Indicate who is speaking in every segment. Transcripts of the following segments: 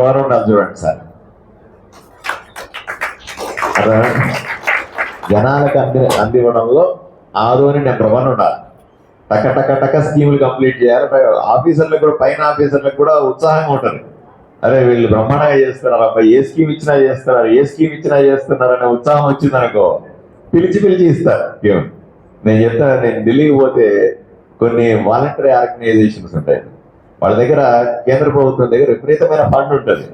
Speaker 1: ఎవరు ఉండాలి చూడండి సార్. జనాలకు అంది అందివ్వడంలో ఆదోని నెంబర్ వన్ ఉండాలి టక టక టక స్కీములు కంప్లీట్ చేయాలి. ఆఫీసర్లకు కూడా పైన ఆఫీసర్లకు కూడా ఉత్సాహంగా ఉంటుంది. అరే వీళ్ళు బ్రహ్మాండంగా చేస్తున్నారు. అబ్బాయి ఏ స్కీమ్ ఇచ్చినా చేస్తున్నారు. ఏ స్కీమ్ ఇచ్చినా చేస్తున్నారు అనే ఉత్సాహం వచ్చింది అనుకో పిలిచి పిలిచి ఇస్తారు. స్కీమ్ నేను చెప్తాను నేను ఢిల్లీకి పోతే కొన్ని వాలంటరీ ఆర్గనైజేషన్స్ ఉంటాయి. వాళ్ళ దగ్గర కేంద్ర ప్రభుత్వం దగ్గర విపరీతమైన ఫండ్ ఉంటుంది.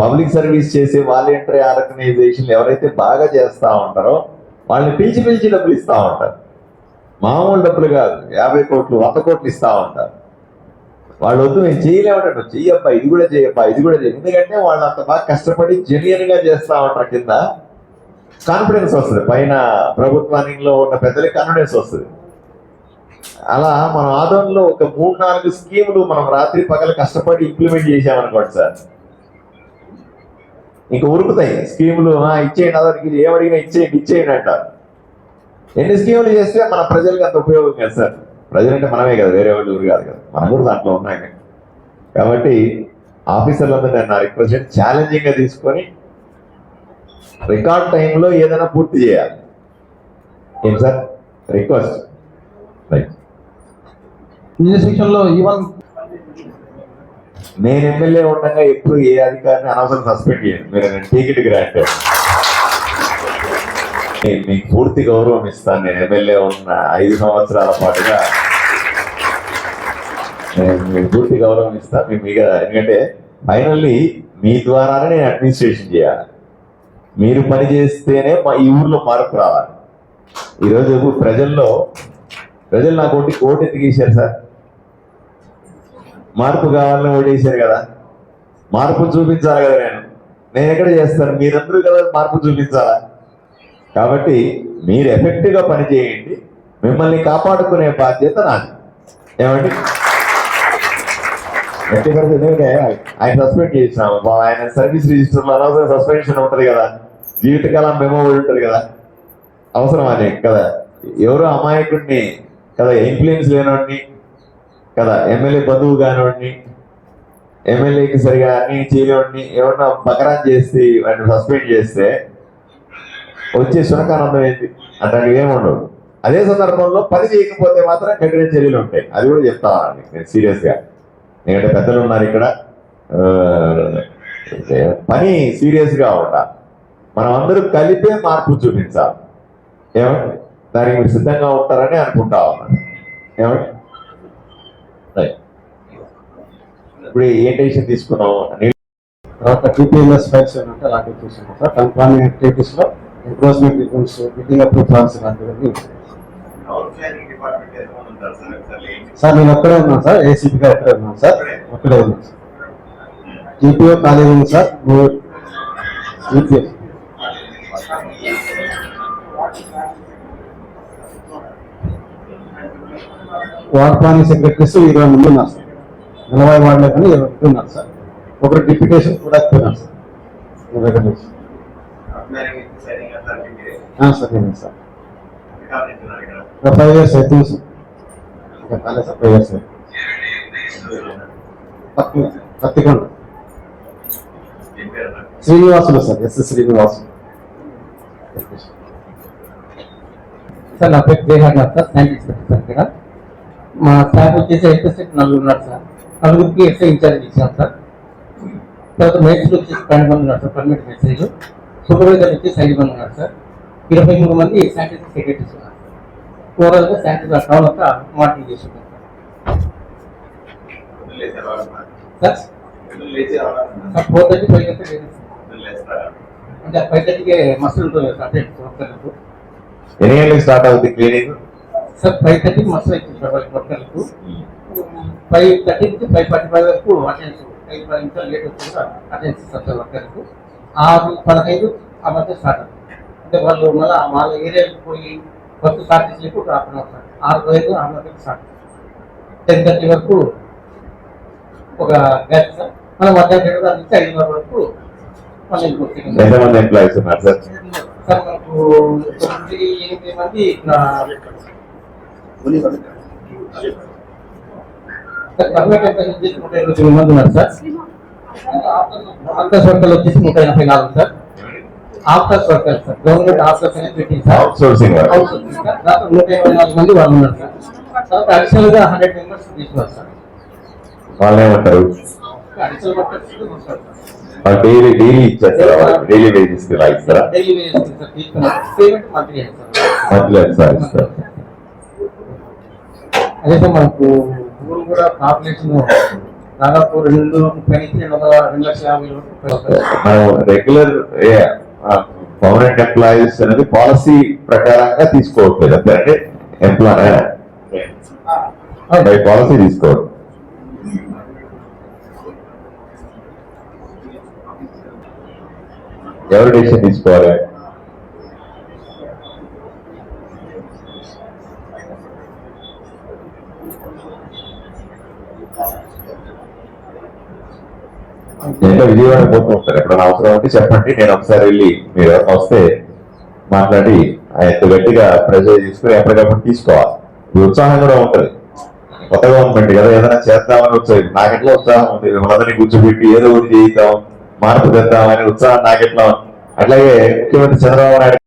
Speaker 1: పబ్లిక్ సర్వీస్ చేసే వాలంటరీ ఆర్గనైజేషన్ ఎవరైతే బాగా చేస్తూ ఉంటారో వాళ్ళని పిలిచి పిలిచి డబ్బులు ఇస్తూ ఉంటారు. మామూలు డబ్బులు కాదు యాభై కోట్లు వంద కోట్లు ఇస్తూ ఉంటారు. వాళ్ళు వద్దు మేము చేయలేమంటాడు చెయ్యప్ప ఇది కూడా చేయప్ప ఇది కూడా చేయ ఎందుకంటే వాళ్ళు అంత బాగా కష్టపడి జెన్యున్గా చేస్తూ ఉంటారు కింద కాన్ఫిడెన్స్ వస్తుంది. పైన ప్రభుత్వానికి ఉన్న పెద్దలకి కాన్ఫిడెన్స్ వస్తుంది. అలా మన ఆదోళనలో ఒక మూడు నాలుగు స్కీములు మనం రాత్రి పగలు కష్టపడి ఇంప్లిమెంట్ చేసామనుకోండి సార్. ఇంకా ఉరుకుతాయి. స్కీములు ఇచ్చేయండి అదరికి ఇది ఏమడిగినా ఇచ్చేయండి ఇచ్చేయండి అంటారు. ఎన్ని స్కీములు చేస్తే మన ప్రజలకు అంత ఉపయోగం కదా సార్. ప్రజలంటే మనమే కదా వేరే వాళ్ళు ఊరు కాదు కదా. మనం కూడా దాంట్లో ఉన్నాయి. కాబట్టి ఆఫీసర్లందరూ నేను నా రిక్వెస్ట్ ఛాలెంజింగ్గా తీసుకొని రికార్డ్ టైంలో ఏదైనా పూర్తి చేయాలి. ఏం సార్? రిక్వెస్ట్. రైట్
Speaker 2: లో ఈవెన్
Speaker 1: నేను ఎమ్మెల్యే ఉండగా ఎప్పుడు ఏ అధికారిని అనవసరం సస్పెండ్ చేయను. మీరు నేను టికెట్ గ్రాంట్ మీకు పూర్తి గౌరవం ఇస్తాను. నేను ఎమ్మెల్యే ఉన్న ఐదు సంవత్సరాల పాటుగా నేను మీకు పూర్తి గౌరవం ఇస్తాను. మీ మీద ఎందుకంటే ఫైనల్లీ మీ ద్వారానే నేను అడ్మినిస్ట్రేషన్ చేయాలి. మీరు పని చేస్తేనే మా ఈ ఊర్లో మార్పు రావాలి. ఈరోజు ప్రజల్లో ప్రజలు నాకు ఒకటి కోటి ఎత్తికేశారు సార్. మార్పు కావాలని ఓడేశారు కదా. మార్పు చూపించాలి కదా నేను. నేను ఎక్కడ చేస్తాను? మీరందరూ కదా మార్పు చూపించాలా? కాబట్టి మీరు ఎఫెక్టివ్గా పనిచేయండి మిమ్మల్ని కాపాడుకునే బాధ్యత నాది. ఏమండి? ఎందుకంటే ఆయన సస్పెండ్ చేసినాము. ఆయన సర్వీస్ రిజిస్టర్లో అనవసరం సస్పెన్షన్ ఉంటుంది కదా. జీవితకాలం మెమోబుల్ ఉంటుంది కదా. అవసరం అని కదా. ఎవరో అమాయకుడిని కదా ఇన్ఫ్లుయెన్స్ లేనివాడిని కదా ఎమ్మెల్యే బంధువు కానివ్వండి ఎమ్మెల్యేకి సరిగా అన్ని చేయనివ్వండి ఏమన్నా బకరాన్ చేసి వాడిని సస్పెండ్ చేస్తే వచ్చే శునకానందం ఏంటి అట్లాంటివి ఏముండవు అదే సందర్భంలో పని చేయకపోతే మాత్రం కఠిన చర్యలు ఉంటాయి. అది కూడా చెప్తా నేను సీరియస్గా. ఎందుకంటే పెద్దలు ఉన్నారు ఇక్కడ. పని సీరియస్గా ఉండాలి. మనం అందరూ కలిపే మార్పు చూపించాలి. ఏమండి? దానికి మీరు సిద్ధంగా ఉంటారని అనుకుంటా ఉన్నాను. ఏమండి రైట్. ఇప్పుడు ఏ డెసిషన్ తీసుకున్నాం అని.
Speaker 2: తర్వాత టీపీఎల్ఎస్ ఫైల్స్ అంటే అలాంటివి చూసుకున్నాం సార్ కంపెనీ యాక్టివిటీస్లో encroachment reports building approve plans లాంటివన్నీ sir నేను ఒక్కడే ఉన్నాను సార్. ఏసీపీగా ఒక్కడే ఉన్నాను సార్. ఒక్కడే ఉన్నాను సార్. టీపీఓ ఖాళీ ఉంది sir. GPO ward planning secretaries ఇరవై మంది ఉన్నారు సార్. నలభై వార్డులో కానీ ఇరవై ఉన్నారు సార్? ఒకరు డిప్యూటేషన్ కూడా పోయినారు సార్. ఇరవై సార్ నేను సార్. ఫైవ్ ఇయర్స్ అవుతుంది సార్. ఇంకా కాలేదు సార్ ఫైవ్ ఇయర్స్ పత్తి Pattikonda Srinivasulu sir S Srinivasulu.
Speaker 3: Sir నా పేరు Jayahar sir science inspector sir ఇక్కడ. మా సార్ వచ్చేసి ఎస్ఎస్ఎఫ్ నలుగురు ఉన్నారు సార్. నలుగురికి ఎస్ఐ ఇన్ఛార్జ్ ఇచ్చాం సార్. తర్వాత మేస్త్రి వచ్చేసి పన్నెండు మంది ఉన్నారు సార్ పర్మిట్ మేస్త్రీలు. సూపర్వైజర్ వచ్చేసి ఐదు మంది ఉన్నారు సార్. ఇరవై మూడు మంది శానిటరీ సెక్రటరీస్ ఉన్నారు ఓవరాల్గా శానిటరీ టౌన్ అంతా మానిటరింగ్ చేస్తున్నాం sir. Sir. Four thirty five sir. అంటే ఫైవ్ థర్టీకి మస్తు ఉంటుంది సార్
Speaker 1: ఎన్ని గంటలకు స్టార్ట్ అవుతుంది క్లీనింగ్?
Speaker 3: సార్ ఫైవ్ థర్టీకి మస్తు అవుతుంది వర్కర్లకు ఫైవ్ థర్టీ నుంచి ఫైవ్ ఫార్టీ ఫైవ్ వరకు అటెండెన్స్ ఐదు పది నిమిషాలు లేట్ సార్ అటెండెన్స్ ఇస్తారు సార్ వర్కర్లకు ఆరు పదహైదు ఆ మధ్య స్టార్ట్ అవుతుంది అంటే వాళ్ళు మళ్ళీ వాళ్ళ ఏరియాకి పోయి వర్క్ స్టార్ట్ చేసేపు హాఫ్ అన్ అవర్ సార్. ఆరు పదహైదు ఆరు మధ్య స్టార్ట్ టెన్ థర్టీ వరకు ఒక గంట సార్. మళ్ళీ మధ్యాహ్నం రెండు గంటల నుంచి ఐదున్నర వరకు మళ్ళీ ఇంకొక
Speaker 1: ఎంతమంది ఎంప్లాయీస్ ఉన్నారు సార్?
Speaker 3: సార్ మనకు తొమ్మిది ఎనిమిది మంది మంది ఉన్నారు సార్? ఆఫ్టర్స్ వర్కర్లు వచ్చేసి నూట ఎనభై నాలుగు సార్. ఆఫ్టర్స్ వర్కర్లు సార్. గవర్నమెంట్ ఆఫ్టర్స్ అనేది పెట్టింది sir.
Speaker 1: Outsourcing work
Speaker 3: house ఉంది సార్. దాంట్లో నూట ఇరవై నాలుగు మంది వాళ్ళు ఉన్నారు సార్. తర్వాత అడిషనల్గా హండ్రెడ్ మెంబర్స్ తీసుకున్నారు సార్.
Speaker 1: వాళ్ళు ఏమంటారు
Speaker 3: అడిషనల్ వర్కర్స్ సార్.
Speaker 1: వాళ్ళు డైలీ డైలీ ఇచ్చేస్తారా. వాళ్ళకి డైలీ వేజెస్ ఇలా ఇస్తారా
Speaker 3: డైలీ వేజెస్ సార్. తీసుకున్నారు. Payment monthly sir.
Speaker 1: మంత్లీ ఒకసారి ఇస్తారు.
Speaker 3: అదే సార్ మనకు ఊరు కూడా పాపులేషన్ దాదాపు రెండు ముప్పై నుంచి రెండు వందల రెండు లక్షల యాభై.
Speaker 1: మనం రెగ్యులర్ పర్మనెంట్ ఎంప్లాయీస్ అనేది పాలసీ ప్రకారంగా తీసుకోవట్లేదు. అంతే ఎంప్లాయ్ బై పాలసీ తీసుకోవడం. ఎవరు డెసిషన్ తీసుకోవాలి? నేను విజయవాడ పోతూ ఉంటారు ఎప్పుడైనా అవసరం ఉంటే చెప్పండి. నేను ఒకసారి వెళ్ళి మీరు వస్తే మాట్లాడి ఎంత గట్టిగా ప్రెజర్ తీసుకుని ఎప్పటికప్పుడు తీసుకోవాలి. ఉత్సాహం కూడా ఉంటుంది. కొత్త గవర్నమెంట్ కదా ఏదైనా చేద్దామని ఉత్సాహం నాకెట్లా ఉత్సాహం ఉంది? మనందరినీ కూర్చోబెట్టి ఏదో ఒకటి చేయిద్దాం మార్పు తెద్దామని ఉత్సాహం నాకెట్లా ఉంది. అట్లాగే ముఖ్యమంత్రి చంద్రబాబు నాయుడు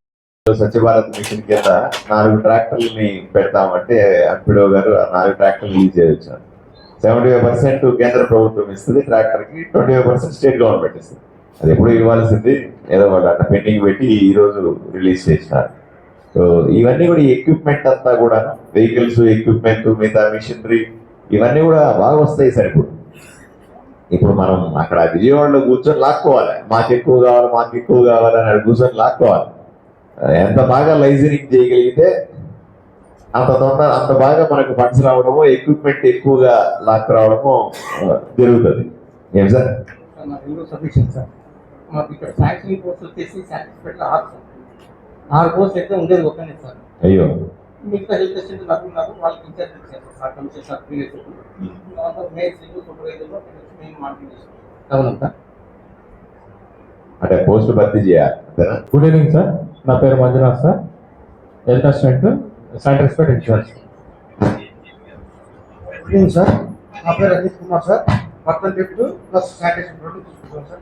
Speaker 1: స్వచ్ఛ భారత్ మిషన్ కింద నాలుగు ట్రాక్టర్లని పెడతామంటే అప్పిడో గారు ఆ నాలుగు ట్రాక్టర్లు రిలీజ్ చేయొచ్చు సెవెంటీ ఫైవ్ పర్సెంట్ కేంద్ర ప్రభుత్వం ఇస్తుంది ట్రాక్టర్కి twenty five percent state government ఇస్తుంది. అది ఎప్పుడు ఇవ్వాల్సింది ఏదో వాళ్ళు అట్లా పెండింగ్ పెట్టి ఈ రోజు రిలీజ్ చేసినారు. సో ఇవన్నీ కూడా ఎక్విప్మెంట్ అంతా కూడా వెహికల్స్ ఎక్విప్మెంట్ మిగతా మిషనరీ ఇవన్నీ కూడా బాగా వస్తాయి సార్ ఇప్పుడు. ఇప్పుడు మనం అక్కడ విజయవాడలో కూర్చొని లాక్కోవాలి. మాకు ఎక్కువ కావాలి మాకు ఎక్కువ కావాలి అని అక్కడ కూర్చొని లాక్కోవాలి. ఎంత బాగా లైజనింగ్ చేయగలిగితే అంత తొందర అంత బాగా మనకు ఫండ్స్ రావడము ఎక్విప్మెంట్ ఎక్కువగా లాక్ రావడము జరుగుతుంది. ఏం సార్?
Speaker 3: మాకు ఇక్కడ శాంక్షన్ వచ్చేసి సాటిస్ఫైడ్ ఆరు సార్. ఆరు కోర్స్ అయితే ఉండేది ఒకనే సార్.
Speaker 1: అయ్యో.
Speaker 3: మిగతా హెల్త్ నాకు వాళ్ళకి ఇన్ఛార్జ్ ఇచ్చారు sir. Commission sir previous maids సూపర్వైజర్లో మేము మాట్లాడి అవును సార్.
Speaker 1: అంటే పోస్ట్ భర్తీ చేయాలి
Speaker 4: గుడ్ ఈవినింగ్ సార్ నా పేరు Manjunath sir. Health assistant satisfied insurance
Speaker 3: evening sir. నా పేరు Rajeesh Kumar sir. Person lift plus sanitation sir.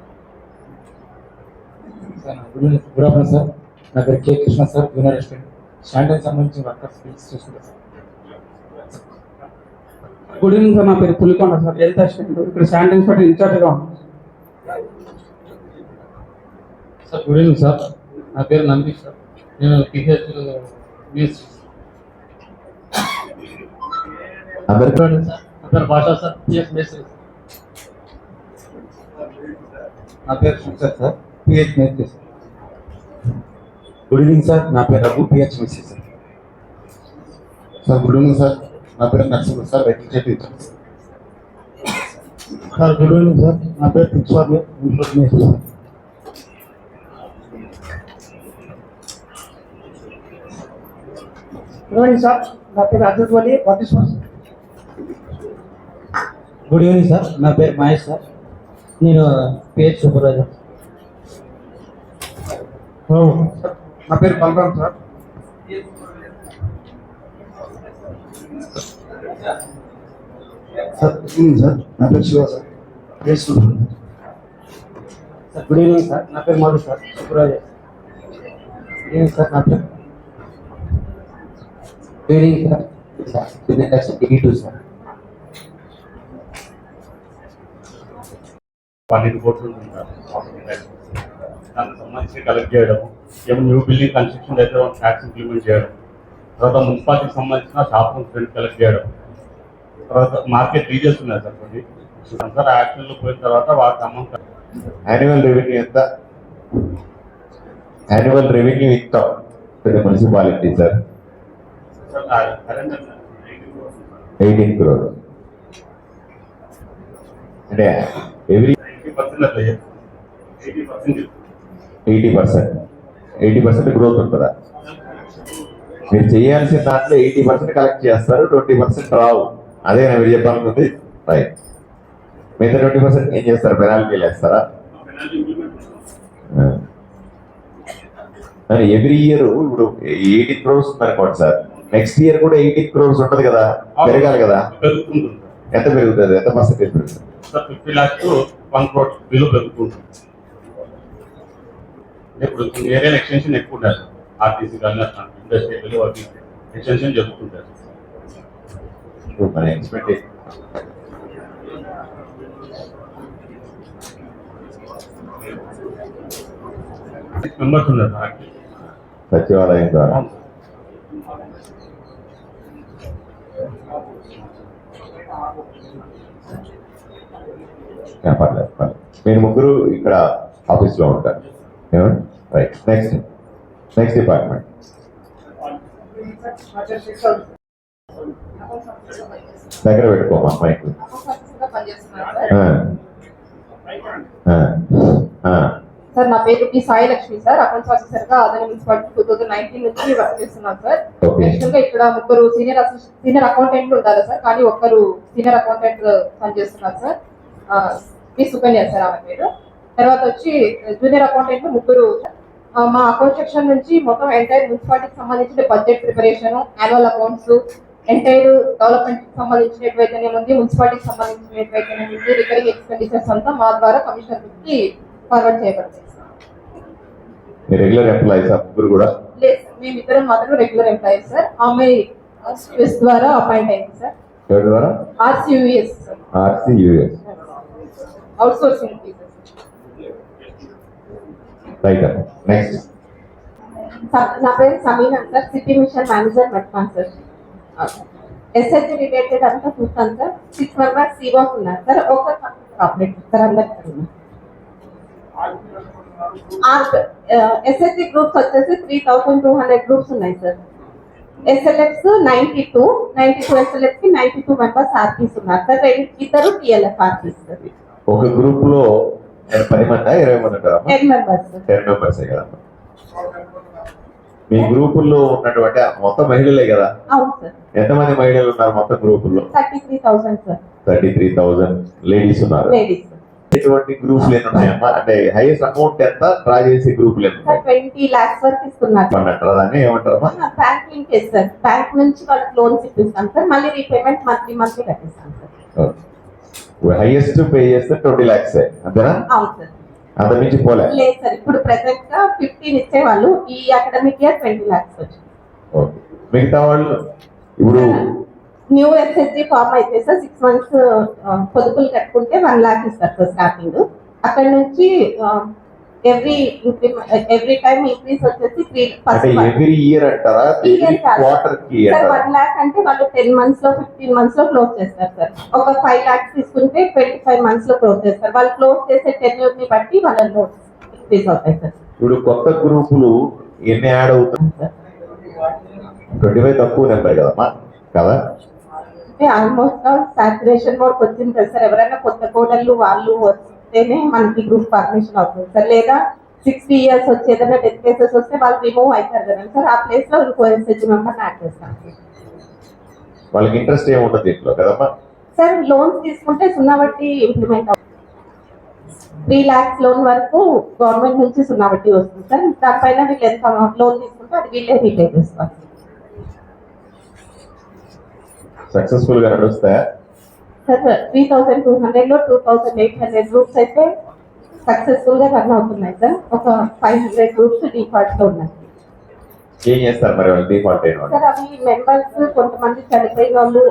Speaker 4: Good good afternoon sir. నా పేరు K Krishna sir. Junior assistant. Standard సంబంధించిన workers feels sir.
Speaker 5: Good evening sir. నా పేరు Pulikonda sir. Health assistant. ఇక్కడ sanitize పట్టి ఇన్ఛార్జ్గా ఉన్నాను
Speaker 4: సార్ గుడ్ ఈవినింగ్ సార్. నా పేరు నందీష్ సార్. నేను పిహెచ్
Speaker 1: అందరికీ
Speaker 4: సార్. నా భాషా సార్. పిఎస్ మేస్త్రి
Speaker 2: నా పేరు శంకర్ సార్. పిహెచ్ మేస్త్రి సార్. గుడ్ ఈవినింగ్ సార్ నా పేరు రఘు. పిహెచ్ మేస్త్రి sir. Sir good evening sir నా పేరు Narasimha sir. Venkatareddy sir good evening sir నా పేరు ప్రిన్సిపాల్ ఇంట్లో మేస్త్రి సార్.
Speaker 5: గుడ్ సార్ నా పేరు Ajith Vali Pattiswamy
Speaker 4: good evening sir నా పేరు మహేష్ సార్ నేను పిహెచ్ సూపర్వైజర్
Speaker 3: నా పేరు బలరాం సార్
Speaker 2: సార్ సార్ నా పేరు Shiva sir supervisor
Speaker 4: sir good evening sir నా పేరు Madhu sir supervisor evening sir నా పేరు సార్ ఎయిటీ టూ సార్?
Speaker 6: పన్నెండు కోట్లు దానికి సంబంధించి కలెక్ట్ చేయడం ఏమో న్యూ బిల్డింగ్ కన్స్ట్రక్షన్ అయితే ట్యాక్స్ ఇంప్లిమెంట్ చేయడం తర్వాత మున్సిపాలిటీకి సంబంధించిన షాప్ రెంట్ కలెక్ట్ చేయడం తర్వాత మార్కెట్ రీజన్స్ ఉన్నాయి సార్ కొన్ని. సార్ యాక్షన్లో పోయిన తర్వాత వాటి అమౌంట్
Speaker 1: యాన్యువల్ రెవెన్యూ ఎంత? యాన్యువల్ రెవెన్యూ ఇస్తాం. Municipality sir eighteen crore. అంటే every
Speaker 6: eighty percent. Eighty percent
Speaker 1: growth ఉంటుందా? మీరు చేయాల్సిన దాంట్లో ఎయిటీ పర్సెంట్ కలెక్ట్ చేస్తారు ట్వంటీ పర్సెంట్ రావు. అదే నేను మీరు చెప్పాలనుకుంది. రైట్ మిగతా ట్వంటీ పర్సెంట్ ఏం చేస్తారు? పెనాల్టీలు వేస్తారా? Hmm. ఎవ్రీ ఇయర్ ఇప్పుడు ఎయిటీ క్రోర్స్ ఉందనుకోండి సార్. నెక్స్ట్ ఇయర్ కూడా ఎయిటీ క్రోర్స్ ఉంటది కదా పెరగాలి కదా? ఎంత పెరుగుతుంది? ఎంత పర్సెంటేజ్ పెరుగుతుంది?
Speaker 6: ఫిఫ్టీ ల్యాక్స్
Speaker 5: వన్ క్రోడ్ విలువ పెరుగుతుంటుంది. ఇప్పుడు ఏరియాలో ఎక్స్టెన్షన్ ఎక్కువ ఉంటారు ఆర్టీసీ కానీ ఇండస్ట్రీ విలువ అవి ఎక్స్టెన్షన్ జరుగుతుంటారు మెంబర్స్ ఉన్నారు.
Speaker 1: సచివాలయం ద్వారా
Speaker 5: అవును సార్.
Speaker 1: యా, పర్లేదు పర్లేదు. మీరు ముగ్గురు ఇక్కడ ఆఫీస్లో ఉంటారు. రైట్ నెక్స్ట్ నెక్స్ట్ డిపార్ట్మెంట్ దగ్గర పెట్టుకోమా మైక్
Speaker 7: సార్. నా పేరు P Sai Lakshmi sir. Accounts ఆఫీసర్గా అదన మున్సిపాలిటీ టూ థౌసండ్ నైన్టీన్ నుంచి వర్క్ చేస్తున్నాను సార్. యాక్చువల్గా ఇక్కడ ముగ్గురు సీనియర్ సీనియర్ అకౌంటెంట్లు ఉంటారు సార్. కానీ ఒక్కరు సీనియర్ అకౌంటెంట్ పనిచేస్తున్నారు సార్. పి సుకన్య సార్ ఆమె పేరు తర్వాత వచ్చి జూనియర్ అకౌంటెంట్లు ముగ్గురు మా అకౌంట్ సెక్షన్ నుంచి మొత్తం ఎంటైర్ మున్సిపాలిటీకి సంబంధించిన budget preparation annual accounts entire డెవలప్మెంట్కి సంబంధించినట్టువైతేనే ఉంది మున్సిపాలిటీకి సంబంధించినట్టువైతేనే ఉంది రికరింగ్ ఎక్స్పెండిచర్స్ అంతా మా ద్వారా కమిషనర్కి ఫార్వర్డ్ చేయబడతాయి.
Speaker 1: మీ రెగ్యులర్ ఎంప్లాయీస్ ముగ్గురు కూడా?
Speaker 7: లేదు సార్ మేమిద్దరం మాత్రం రెగ్యులర్ ఎంప్లాయీస్ సార్ ఆమె ఆర్సీయూఎస్ ద్వారా అపాయింట్ అయింది సార్
Speaker 1: ద్వారా?
Speaker 7: RCUS sir
Speaker 1: RCUS
Speaker 7: outsourcing
Speaker 1: right next
Speaker 7: నా పేరు Sameena sir city mission manager మెట్మాన్ sir SSC related అంతా చూస్తాను సార్ సిక్స్ మెంబర్స్ సీఓస్ ఉన్నారు సార్ ఒక ఆపరేటర్ సార్ అందరికీ ఎస్ఎస్సి గ్రూప్స్ వచ్చేసి three thousand two hundred groups ఉన్నాయి sir SLFs ninety two ninety two ఎస్ఎల్ఎఫ్కి ninety two members RPs ఉన్నారు sir రెండు ఇద్దరు టిఎల్ఎఫ్ ఆర్పీస్ సార్
Speaker 1: ఒక గ్రూప్లో పది మంది? ఇరవై మంది
Speaker 7: టెన్ మెంబర్స్
Speaker 1: కదా మీ గ్రూపుల్లో ఉన్నటువంటి మొత్తం మహిళలే కదా?
Speaker 7: సార్.
Speaker 1: ఎంతమంది మహిళలు ఉన్నారు మొత్తం గ్రూపుల్లో?
Speaker 7: Thirty three thousand sir
Speaker 1: thirty three thousand ladies ఉన్నారు ఎటువంటి గ్రూపులు ఎన్ని ఉన్నాయమ్మా? అంటే హైయెస్ట్ అమౌంట్ ఎంత? డ్రా చేసే గ్రూపులు ఎన్ని
Speaker 7: ట్వంటీ లాక్స్ వరకు ఇస్తున్నారు.
Speaker 1: అంటారా దాన్ని ఏమంటారమ్మా?
Speaker 7: బ్యాంక్ లింక్ సార్ బ్యాంక్ నుంచి వాళ్ళకి లోన్స్ ఇప్పిస్తాం సార్ మళ్ళీ రీపేమెంట్ మంత్లీ మంత్లీ కట్టిస్తాం సార్
Speaker 1: హైయెస్ట్ పే చేస్తే ట్వంటీ ల్యాక్స్ అంతేనా?
Speaker 7: అవును సార్
Speaker 1: అంత మించి పోలే.
Speaker 7: లేదు సార్ ఇప్పుడు ప్రెసెంట్గా ఫిఫ్టీన్ ఇచ్చేవాళ్ళు ఈ అకాడమిక్ ఇయర్ ట్వంటీ లాక్స్ వచ్చింది
Speaker 1: ఓకే మిగతా వాళ్ళు ఇప్పుడు
Speaker 7: న్యూ ఎస్ఎస్జి ఫామ్ అయితే సార్ సిక్స్ మంత్స్ పొదుపులు కట్టుకుంటే వన్ లాక్ ఇస్తారు సార్ స్టార్టింగ్ అక్కడ నుంచి ఎవ్రీ ఎవ్రీ టైం ఇంక్రీస్ వచ్చేసి త్రీ
Speaker 1: ఎవ్రీ ఇయర్ అంటారా? క్వార్టర్కి
Speaker 7: సార్ వన్ లాక్ అంటే వాళ్ళు టెన్ మంత్స్లో ఫిఫ్టీన్ మంత్స్లో క్లోజ్ చేస్తారు సార్ ఒక ఫైవ్ లాక్స్ తీసుకుంటే ట్వంటీ ఫైవ్ మంత్స్లో క్లోజ్ చేస్తారు. వాళ్ళు క్లోజ్ చేసే టెన్యూర్ని బట్టి వాళ్ళ లోన్స్ ఇంక్రీజ్ అవుతాయి సార్
Speaker 1: ఇప్పుడు కొత్త గ్రూపులు ఎన్ని యాడ్ అవుతాయి?
Speaker 7: సార్
Speaker 1: ట్వంటీ ఫైవ్ తక్కువ నెంబర్ కదమ్మా? కదా?
Speaker 7: ఆల్మోస్ట్ సాచురేషన్ మోడ్ వచ్చింది కదా సార్ ఎవరైనా కొత్త కోడళ్ళు వాళ్ళు వస్తేనే మనకి గ్రూప్ పర్మిషన్ అవుతుంది. సార్ లేదా సిక్స్టీ ఇయర్స్ వచ్చి ఏదైనా డెత్ కేసెస్ వస్తే వాళ్ళు రిమూవ్ అవుతారు కదా. సార్ ఆ ప్లేస్లో ఇంకో ఎస్హెచ్ మెంబర్ యాడ్ చేస్తాం.
Speaker 1: వాళ్ళకి ఇంట్రెస్ట్ ఏమి ఉండదు దీంట్లో? కదమ్మా.
Speaker 7: సార్ లోన్స్ తీసుకుంటే సున్నా వడ్డీ ఇంప్లిమెంట్ త్రీ లాక్స్ లోన్ వరకు గవర్నమెంట్ నుంచి సున్నా వడ్డీ వస్తుంది. సార్ దానిపైన వీళ్ళు ఎంత లోన్ తీసుకుంటే అది వీళ్ళే రీపే చేసుకోవాలి
Speaker 1: సక్సెస్ఫుల్గా నడుస్తాయా?
Speaker 7: సార్ త్రీ థౌసండ్ టూ హండ్రెడ్లో two thousand eight hundred groups అయితే సక్సెస్ఫుల్గా రన్ అవుతున్నాయి సార్. ఒక ఫైవ్ హండ్రెడ్ గ్రూప్స్ డిఫాల్ట్లో ఉన్నాయి.
Speaker 1: ఏం చేస్తారు మరి వాళ్ళు డిఫాల్ట్ అయిన వాళ్ళు?
Speaker 7: సార్ అవి మెంబర్స్ కొంతమంది చనిపోయిన వాళ్ళు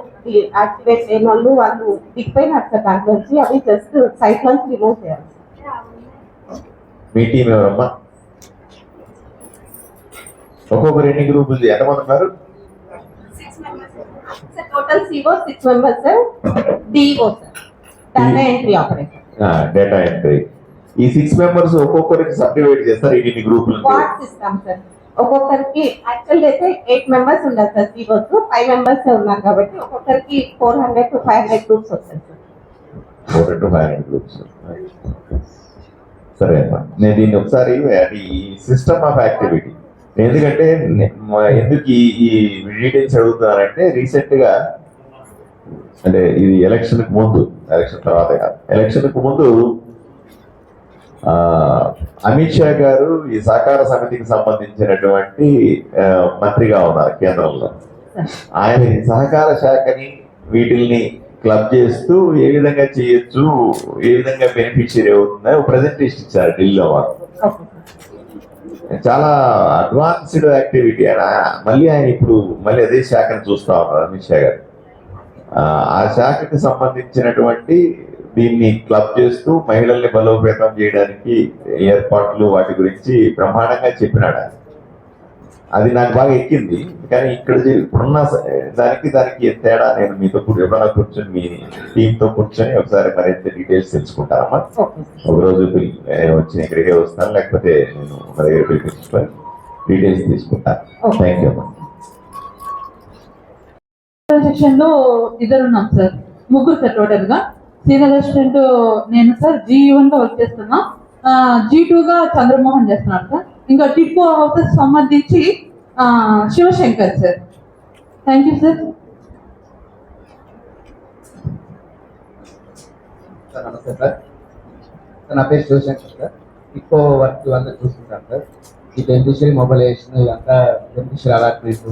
Speaker 7: యాక్టివేట్ అయిన వాళ్ళు వాళ్ళు దిగిపోయినారు సార్ దాంట్లో నుంచి అవి జస్ట్ సైట్ నుంచి రిమూవ్ చేయాలి.
Speaker 1: మీ టీం ఎవరమ్మా? ఒక్కొక్కరు ఎన్ని గ్రూపులు ఎంతమంది ఉన్నారు?
Speaker 7: Total CO six members sir DO sir data entry operator
Speaker 1: data entry ఈ సిక్స్ మెంబర్స్ ఒక్కొక్కరికి సబ్డివైడ్ చేస్తారు ఇన్ని గ్రూపులు
Speaker 7: వార్డ్స్ ఇస్తాం సార్ ఒక్కొక్కరికి యాక్చువల్ అయితే ఎయిట్ మెంబర్స్ ఉన్నారు సార్ సిఓస్ ఫైవ్ మెంబర్స్ ఉన్నారు కాబట్టి ఒక్కొక్కరికి four hundred to five hundred groups వస్తాయి sir
Speaker 1: four to five hundred groups సరే అమ్మా. నేను దీన్ని ఒకసారి అది సిస్టమ్ ఆఫ్ యాక్టివిటీ ఎందుకంటే ఎందుకు ఈ ఈ డీటెయిల్స్ అడుగుతున్నానంటే రీసెంట్గా అంటే ఇది ఎలక్షన్కు ముందు ఎలక్షన్ తర్వాత కాదు ఎలక్షన్కు ముందు అమిత్ షా గారు ఈ సహకార సమితికి సంబంధించినటువంటి మంత్రిగా ఉన్నారు కేంద్రంలో. ఆయన ఈ సహకార శాఖని వీటిల్ని క్లబ్ చేస్తూ ఏ విధంగా చేయొచ్చు ఏ విధంగా బెనిఫిషియరీ అవుతుందో ప్రజెంటేషన్ ఇచ్చారు ఢిల్లీలో వాళ్ళు. చాలా అడ్వాన్స్డ్ యాక్టివిటీ ఆయన మళ్ళీ ఆయన ఇప్పుడు మళ్ళీ అదే శాఖను చూస్తా ఉన్నారు అమిత్ షా గారు ఆ, ఆ శాఖకి సంబంధించినటువంటి దీన్ని క్లబ్ చేస్తూ మహిళల్ని బలోపేతం చేయడానికి ఏర్పాట్లు వాటి గురించి బ్రహ్మాండంగా చెప్పినాడు ఆయన. అది నాకు బాగా ఎక్కింది. కానీ ఇక్కడ ఇప్పుడున్న దానికి దానికి తేడా నేను మీతో కూర్చొని ఎప్పుడన్నా కూర్చొని మీ టీంతో కూర్చొని ఒకసారి మరింత డీటెయిల్స్ తెలుసుకుంటారమ్మా. ఒక రోజు నేను వచ్చి ఇక్కడికే వస్తాను లేకపోతే నేను మా దగ్గర పిలిపించుకొని డీటెయిల్స్ తీసుకుంటాను థ్యాంక్ యూ అమ్మా.
Speaker 8: సెక్షన్లో ఇద్దరు ఉన్నాం సార్. ముగ్గురు సార్ టోటల్గా సీనియర్ అసిస్టెంట్ నేను సార్ జీ వన్గా వర్క్ చేస్తున్నా. జీ టూ గా చంద్రమోహన్ చేస్తున్నాను సార్. ఇంకా టిప్కో హౌసెస్ సంబంధించి ఆ, Shivashankar sir thank you sir
Speaker 9: sir నమస్తే సార్ సార్ నా పేరు శివశంకర్ సార్ ఎక్కువ వర్క్ అంతా చూసుకుంటాను సార్ ఈ బెనిఫిషియరీ మొబైలైజేషన్ ఇదంతా బెనిఫిషియరీ అలాట్మెంట్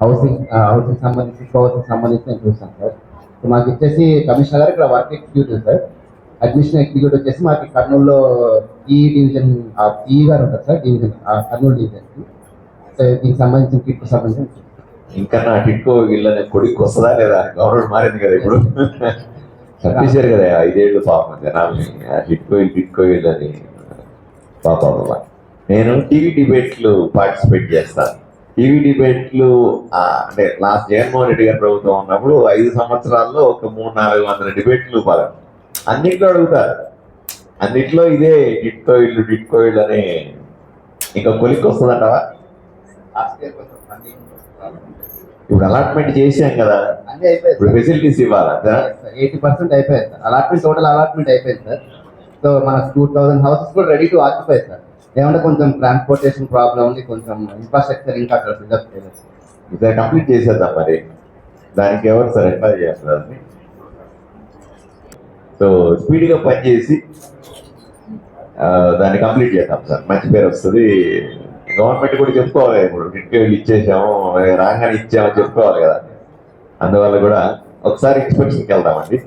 Speaker 9: హౌసింగ్ హౌసింగ్ సంబంధించి ఎక్కువ హౌసింగ్ సంబంధించి నేను చూస్తాను సార్ సో మాకు వచ్చేసి కమిషనర్ గారు ఇక్కడ work executive sir admission execute వచ్చేసి మాకు కర్నూలులో ఈ డివిజన్ ఈ గారు ఉంటారు సార్ డివిజన్ కర్నూలు డివిజన్కి సో దీనికి సంబంధించిన కిట్కు సంబంధించి
Speaker 1: ఇంకా నా టిక్కో వీళ్ళని కొడుకు వస్తుందా లేదా? గవర్నమెంట్ మారింది కదా ఇప్పుడు. చంపేశారు కదా ఐదేళ్ళు పాపం జనాల్ని ఆ టిక్కో టిక్కో వీళ్ళని పాపం నేను టీవీ డిబేట్లు పార్టిసిపేట్ చేస్తాను. టీవీ డిబేట్లు అంటే లాస్ట్ జగన్మోహన్ రెడ్డి గారి ప్రభుత్వం ఉన్నప్పుడు ఐదు సంవత్సరాల్లో ఒక మూడు నాలుగు వందల డిబేట్లు పాల్గొన అన్నిట్లో అడుగుతారు. అన్నిట్లో ఇదే టిట్కో ఇల్లు టిట్కో ఇల్లు అని ఇంకా కొలిక్కి వస్తుందంటవా? ఇప్పుడు అలాట్మెంట్ చేసాం కదా. ఇప్పుడు. ఫెసిలిటీస్ ఇవ్వాలంటే
Speaker 9: ఎయిటీ పర్సెంట్ అయిపోయింది సార్. అలాట్మెంట్ టోటల్ అలాట్మెంట్ అయిపోయింది సార్. సో మన టూ థౌసండ్ హౌసెస్ కూడా రెడీ టు ఆక్యుపై సార్. ఏమంటే కొంచెం ట్రాన్స్పోర్టేషన్ ప్రాబ్లం ఉంది కొంచెం ఇన్ఫ్రాస్ట్రక్చర్ ఇంకా అక్కడ బిల్డప్ చేయలేదు.
Speaker 1: కంప్లీట్ చేసేద్దాం మరి. దానికి ఎవరు సార్ ఎట్లా చేస్తారు? సో స్పీడ్గా పనిచేసి దాన్ని కంప్లీట్ చేద్దాం సార్. మంచి పేరు వస్తుంది. గవర్నమెంట్ కూడా చెప్పుకోవాలి. ఇప్పుడు ఇంటికి వెళ్ళి ఇచ్చేసాము రాగానే ఇచ్చామని చెప్పుకోవాలి కదా. అందువల్ల కూడా ఒకసారి ఇన్స్పెక్షన్కి వెళ్దామండి.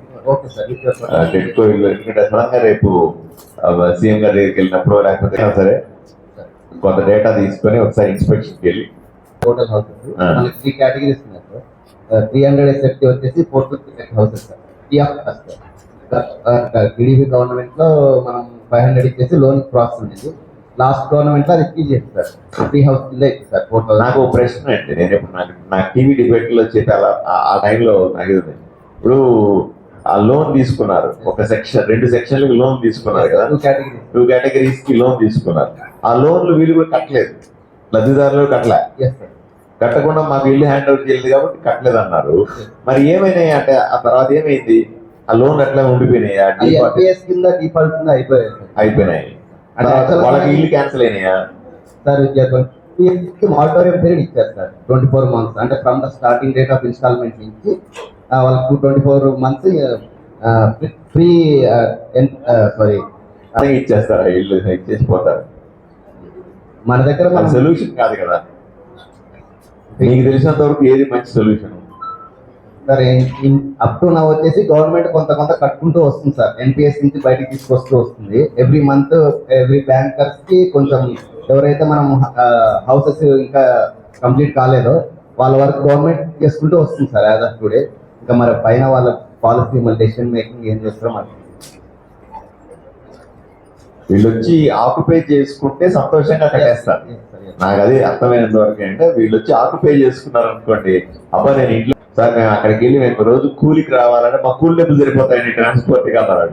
Speaker 1: టెట్కో ఇల్లు ఎందుకంటే సడన్గా రేపు సీఎం గారి దగ్గరికి వెళ్ళినప్పుడు లేకపోతే సరే కొంత డేటా తీసుకొని ఒకసారి ఇన్స్పెక్షన్కి వెళ్ళి.
Speaker 9: Total houses. మనకి త్రీ కేటగిరీస్ ఉన్నాయి సార్. త్రీ హండ్రెడ్ ఎస్ఎఫ్టీ వచ్చేసి four to houses sir. TDP గవర్నమెంట్లో మనం ఫైవ్ హండ్రెడ్ ఇచ్చేసి లోన్ ప్రాసెస్ ఉండేది. లాస్ట్ గవర్నమెంట్లో అది ఫ్రీ చేసి సార్ త్రీ హౌస్ కింద ఫోర్ థౌసండ్
Speaker 1: నాకు ప్రశ్న అండి. నేను ఇప్పుడు నాకు నాకు టీవీ డిబేట్లో చెప్పి అలా ఆ- టైంలో నాకు. ఇప్పుడు ఆ లోన్ తీసుకున్నారు. ఒక సెక్షన్ రెండు సెక్షన్లకు లోన్ తీసుకున్నారు కదా.
Speaker 9: టూ కేటగిరీస్
Speaker 1: టూ కేటగిరీస్కి లోన్ తీసుకున్నారు. ఆ లోన్లు వీళ్ళు కూడా కట్టలేదు. లబ్ధిదారులు కట్టలే. కట్టకుండా మాకు ఇల్లు హ్యాండ్ ఓవర్ చేయలేదు కాబట్టి కట్టలేదు అన్నారు మరి ఏమైనాయి అంటే ఆ తర్వాత ఏమైంది? ఆ లోన్ అట్లా ఉండిపోయినాయి? ఆ
Speaker 9: అది
Speaker 1: default
Speaker 9: ఎల్పిఎస్ కింద డిఫాల్ట్ కింద అయిపోయాయి.
Speaker 1: అయిపోయినాయి. తర్వాత వాళ్ళకి ఇల్లు క్యాన్సిల్ అయినాయా?
Speaker 9: సార్ మాడిటోరియం పీరియడ్ ఇచ్చారు సార్ ట్వంటీ ఫోర్ మంత్స్ అంటే from the starting date of installment నుంచి వాళ్ళకు twenty four months free sorry
Speaker 1: అలాగే ఇచ్చేస్తారు? ఇల్లు ఇచ్చేసి పోతారు
Speaker 9: మన దగ్గర
Speaker 1: అది
Speaker 9: మనం
Speaker 1: సొల్యూషన్ కాదు కదా. మీకు తెలిసినంత వరకు ఏది మంచి సొల్యూషన్
Speaker 9: సార్ అప్ టు నా వచ్చేసి గవర్నమెంట్ కొంత కొంత కట్టుకుంటూ వస్తుంది సార్. ఎన్పిఎస్ నుంచి బయటికి తీసుకొస్తూ వస్తుంది. ఎవ్రీ మంత్ ఎవ్రీ బ్యాంకర్స్కి కొంచెం ఎవరైతే మనం హౌసెస్ ఇంకా కంప్లీట్ కాలేదో వాళ్ళ వరకు గవర్నమెంట్ చేసుకుంటూ వస్తుంది సార్ యాజ్ ఆఫ్ టుడే ఇంకా మరి పైన వాళ్ళ పాలసీ మన డెసిషన్ మేకింగ్ ఏం చేస్తారో మరి
Speaker 1: వీళ్ళు వచ్చి ఆక్యుపై చేసుకుంటే సంతోషంగా కట్టేస్తారు. నాకు అది అర్థమైనంత వరకు అంటే వీళ్ళు వచ్చి ఆక్యుపై చేసుకున్నారు అనుకోండి అబ్బా నేను ఇంట్లో సార్ మేము అక్కడికి వెళ్ళి మేము రోజు కూలికి రావాలంటే మా కూలి డబ్బులు సరిపోతాయండి ట్రాన్స్పోర్ట్కి అన్నారు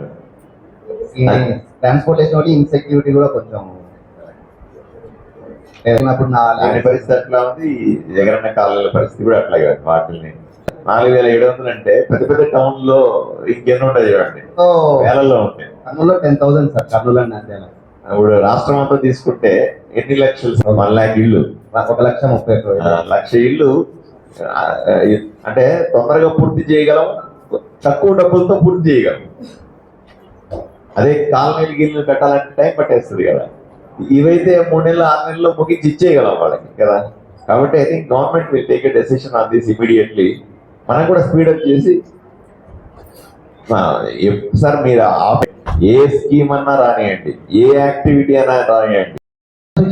Speaker 9: ట్రాన్స్పోర్టేషన్ ఒకటి ఇన్సెక్యూరిటీ కూడా కొంచెం ఏదైనప్పుడు నా
Speaker 1: పరిస్థితి అట్లా ఉంది. జగనన్న కాలనీల పరిస్థితి కూడా అట్లాగే ఉంది వాటిని నాలుగు వేల ఏడు వందలు అంటే పెద్ద పెద్ద టౌన్లో ఇంకెన్ని ఉంటాయి చూడండి. వేలల్లో ఉంటాయి.
Speaker 9: కర్నూలులో ten thousand sir Kurnool and Nandyal
Speaker 1: ఇప్పుడు రాష్ట్రం అంతా తీసుకుంటే ఎన్ని లక్షలు వన్ లాక్ ఇల్లు.
Speaker 9: ఒక లక్ష ముప్పై.
Speaker 1: లక్ష ఇల్లు అంటే తొందరగా పూర్తి చేయగలం తక్కువ డబ్బులతో పూర్తి చేయగలం. అదే కాలనీలు గిల్లు కట్టాలంటే టైం పట్టేస్తుంది కదా. ఇవైతే మూడు నెలలు ఆరు నెలల్లో ముగించి ఇచ్చేయగలం వాళ్ళకి కదా. కాబట్టి I think government will take a decision on this immediately మనం కూడా స్పీడప్ చేసి సార్ మీరు ఏ స్కీమ్ అన్నా రానియండి. ఏ యాక్టివిటీ అన్నా రానియండి.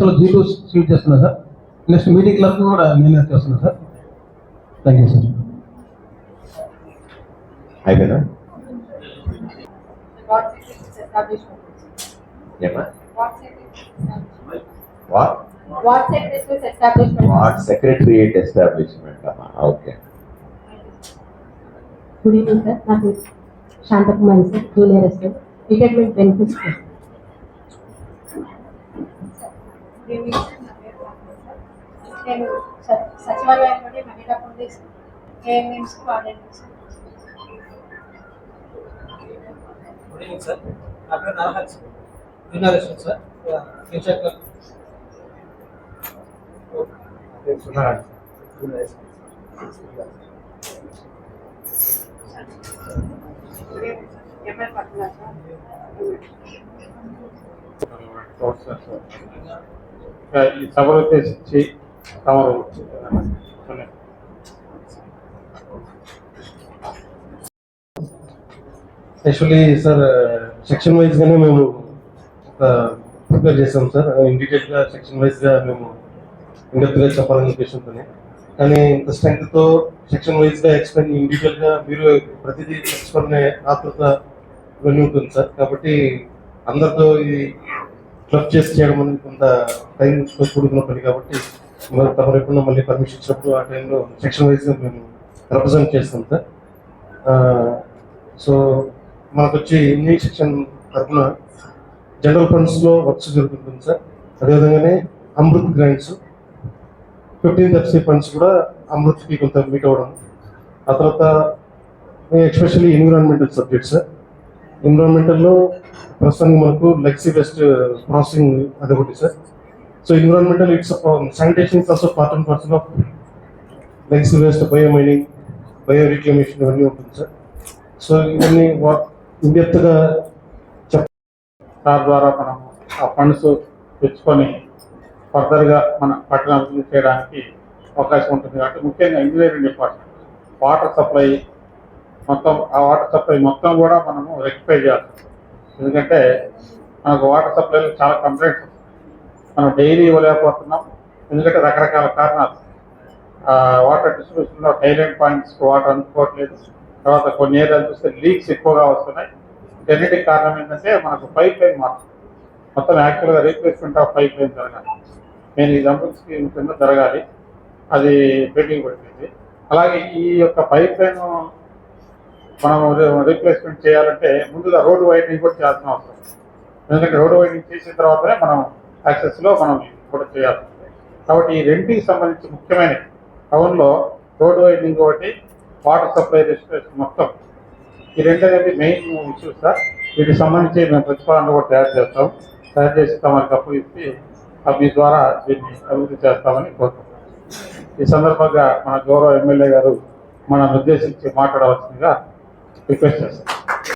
Speaker 10: లో సీట్ చేస్తున్నా సార్. నెక్స్ట్ మీటింగ్ క్లర్క్ కూడా నేనే చేస్తున్నా సార్. థ్యాంక్ యూ సార్
Speaker 1: అయిపోయిందా
Speaker 11: వార్డ్ సెక్రటరీస్ ఎస్టాబ్లిష్మెంట్
Speaker 1: ఏమా
Speaker 11: ward secretaries
Speaker 1: what
Speaker 11: ward secretaries establishment
Speaker 1: what secretariat establishment అమ్మా ఓకే
Speaker 7: గుడ్ ఈవినింగ్ సార్ నా పేరు Shanthakumari sir junior assistant retirement benefits
Speaker 11: నేను స- సచివాలయంలోని మహిళా police AMMS
Speaker 10: good evening sir నా పేరు నరహరి సార్. సార్. ఫ్యూచర్
Speaker 5: సభలు
Speaker 10: యాక్చువల్లీ సార్ సెక్షన్ వైజ్ గానే మేము ప్రిపేర్ చేసాం సార్ ఇన్ డీటెయిల్గా సెక్షన్ వైజ్గా మేము ఇండెప్త్గా చెప్పాలనే కానీ ఇంత స్ట్రెంగ్త్తో సెక్షన్ వైజ్గా ఎక్స్ప్లెయిన్ ఇన్గా మీరు ప్రతిదీ తెలుసుకునే ఆతృత ఇవన్నీ ఉంటుంది సార్ కాబట్టి అందరితో ఇది క్లబ్ చేసి చేయడం అనేది కొంత టైం కూడుకున్న పని కాబట్టి మరి మళ్ళీ పర్మిషన్ ఇచ్చినప్పుడు ఆ టైంలో సెక్షన్ వైజ్ మేము రిప్రజెంట్ చేస్తాం సార్. సో మనకు వచ్చి ఇంజనీరింగ్ సెక్షన్ తరఫున జనరల్ ఫండ్స్లో వర్క్స్ జరుగుతుంది sir. అదేవిధంగానే Amrut grants fifteen FC funds కూడా అమృత్కి కొంత మీట్ అవ్వడం. ఆ తర్వాత ఎస్పెషల్లీ ఎన్విరాన్మెంటల్ సబ్జెక్ట్ సార్. ఎన్విరాన్మెంటల్లో ప్రస్తుతానికి మనకు లెక్సీ బెస్ట్ ప్రాసెసింగ్ అదొకటి sir. So environmental it's sanitation is also part and parcel of legacy waste bio mining bio reclamation ఇవన్నీ ఉంటుంది సార్ సో ఇవన్నీ ఇండెప్త్గా
Speaker 5: చెప్ ద్వారా మనం ఆ ఫండ్స్ తెచ్చుకొని ఫర్దర్గా మన పట్టణ అభివృద్ధి చేయడానికి అవకాశం ఉంటుంది. కాబట్టి ముఖ్యంగా ఇంజనీరింగ్ డిపార్ట్మెంట్ వాటర్ సప్లై మొత్తం ఆ వాటర్ సప్లై మొత్తం కూడా మనము రెక్టిఫై చేయాలి. ఎందుకంటే మనకు వాటర్ సప్లైలో చాలా కంప్లైంట్స్ మనం డైలీ ఇవ్వలేకపోతున్నాం. ఎందుకంటే రకరకాల కారణాలు. వాటర్ డిస్ట్రిబ్యూషన్లో హైలైట్ పాయింట్స్ వాటర్ అందుకోవట్లేదు. తర్వాత కొన్ని ఏరియాలు చూస్తే లీక్స్ ఎక్కువగా వస్తున్నాయి. వీటన్నిటికి కారణం ఏంటంటే మనకు పైప్ లైన్ మార్చు మొత్తం యాక్చువల్గా రీప్లేస్మెంట్ ఆఫ్ పైప్ లైన్ జరగాలి. నేను ఈ దంపతి స్కీమ్ కింద జరగాలి. అది పెండింగ్ పడుతుంది అలాగే ఈ యొక్క పైప్ లైన్ మనం రీప్లేస్మెంట్ చేయాలంటే ముందుగా రోడ్డు వైడింగ్ కూడా చేయాల్సిన అవసరం. ఎందుకంటే రోడ్డు వైడింగ్ చేసిన తర్వాతనే మనం యాక్సెస్లో మనం కూడా చేయాల్సి ఉంటుంది కాబట్టి ఈ రెండింటికి సంబంధించి ముఖ్యమైన టౌన్లో రోడ్డు వైడింగ్ ఒకటి వాటర్ సప్లై రిజిస్ట్రేషన్ మొత్తం. ఈ రెండు అనేది మెయిన్ ఇష్యూస్ సార్. వీటికి సంబంధించి మేము ప్రతిపాదన కూడా తయారు చేస్తాం. తయారు చేసి తమకు అప్పు ఇచ్చి మీ ద్వారా దీన్ని అభివృద్ధి చేస్తామని కోరుకుంటున్నాం. ఈ సందర్భంగా మన గౌరవ ఎమ్మెల్యే గారు మనం ఉద్దేశించి మాట్లాడవలసిందిగా రిక్వెస్ట్ చేస్తాం.